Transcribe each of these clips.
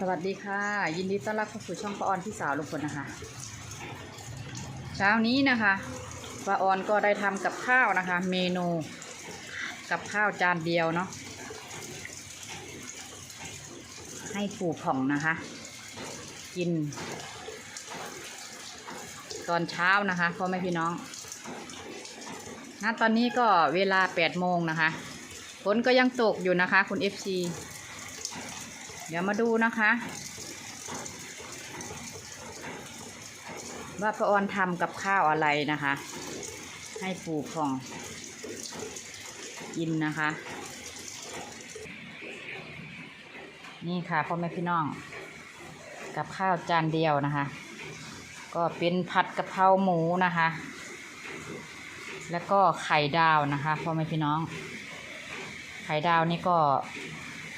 สวัสดีค่ะ ยินดีต้อนรับเข้าสู่ช่องป้าออนพี่สาวลุงพลนะคะ เช้านี้นะคะป้าออนก็ได้ทำกับข้าวนะคะ เมนูกับข้าวจานเดียวเนาะให้ปู่ผ่องนะคะ กิน ตอนเช้านะคะพ่อแม่พี่น้องณตอนนี้ก็เวลา8โมงนะคะฝนก็ยังตกอยู่นะคะ คุณ FC เดี๋ยวมาดูนะคะ ว่าป้าออนทำกับข้าวอะไรนะคะ ให้ปู่ผ่องกินนะคะ นี่ค่ะพ่อแม่พี่น้อง กับข้าวจานเดียวนะคะ ก็เป็นผัดกะเพราหมูนะคะ แล้วก็ไข่ดาวนะคะพ่อแม่พี่น้อง ไข่ดาวนี่ก็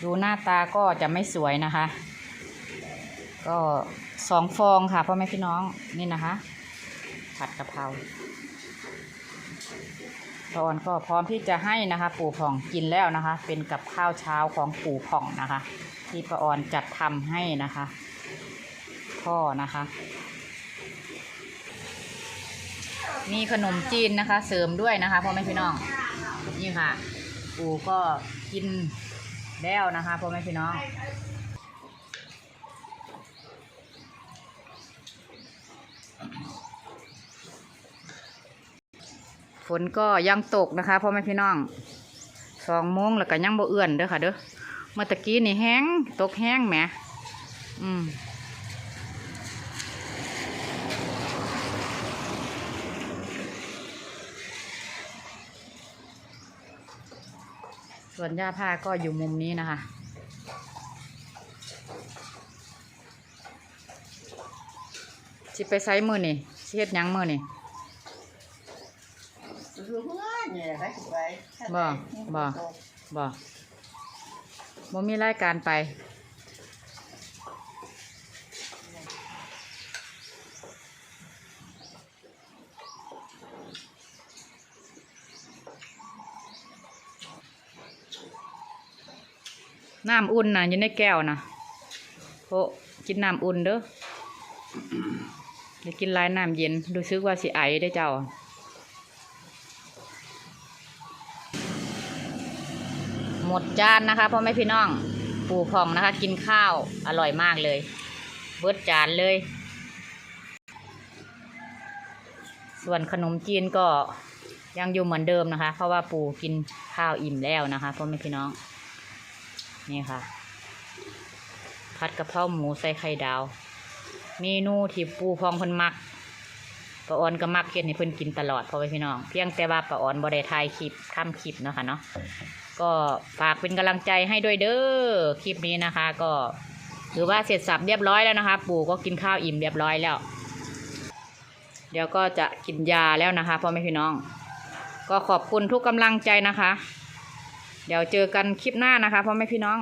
ดูหน้าตาก็จะไม่สวยนะคะ ก็สองฟองค่ะพ่อแม่พี่น้องนี่นะคะ ผัดกะเพราตอนก็พร้อมที่จะให้นะคะ ปู่ผ่องกินแล้วนะคะ เป็นกับข้าวเช้าของปู่ผ่องนะคะ ที่ป้าออนจัดทำให้นะคะ พ่อนะคะ มีขนมจีนนะคะ เสริมด้วยนะคะพ่อแม่พี่น้องนี่ค่ะ ปู่ก็กิน แล้วนะคะพ่อแม่พี่น้องฝนก็ยังตกนะคะพ่อแม่พี่น้องสองโมงแล้วก็ยังบ่เอื่อนเด้อค่ะเด้อเมื่อตะกี้นี่แห้งตกแห้งแหมอืม ส่วนหญ้าผ้าก็อยู่มุมนี้นะคะ สิไปไซมือนี่สิเฮ็ดหยังมือนี่รู้ว่าเนี่ยไปสิไปบ่บ่บ่บ่มีรายการไป น้ำอุ่นนะอยู่ในแก้วนะโอ้กินน้ำอุ่นเด้ออย่ากินลายน้ำเย็นรู้สึกว่าสิไอได้เจ้าหมดจานนะคะพ่อแม่พี่น้องปู่พองนะคะ กินข้าวอร่อยมากเลย เบิดจานเลย ส่วนขนมจีนก็ยังอยู่เหมือนเดิมนะคะ เพราะว่าปู่กินข้าวอิ่มแล้วนะคะพ่อแม่พี่น้อง นี่ค่ะ ผัดกะเพราหมูใส่ไข่ดาว เมนูที่ปูพองเพิ่นมักป้าออนก็มักเฮ็ดให้เพิ่นกินตลอดพ่อแม่พี่น้อง เพียงแต่ว่าป้าออนบ่ได้ถ่ายคลิปทำคลิปเนาะค่ะเนาะก็ฝากเป็นกำลังใจให้ด้วยเด้อคลิปนี้นะคะ ก็ถือว่าเสร็จสับเรียบร้อยแล้วนะคะ ปู่ก็กินข้าวอิ่มเรียบร้อยแล้ว เดี๋ยวก็จะกินยาแล้วนะคะพ่อแม่พี่น้อง ก็ขอบคุณทุกกำลังใจนะคะ เดี๋ยวเจอกันคลิปหน้านะคะพ่อแม่พี่น้อง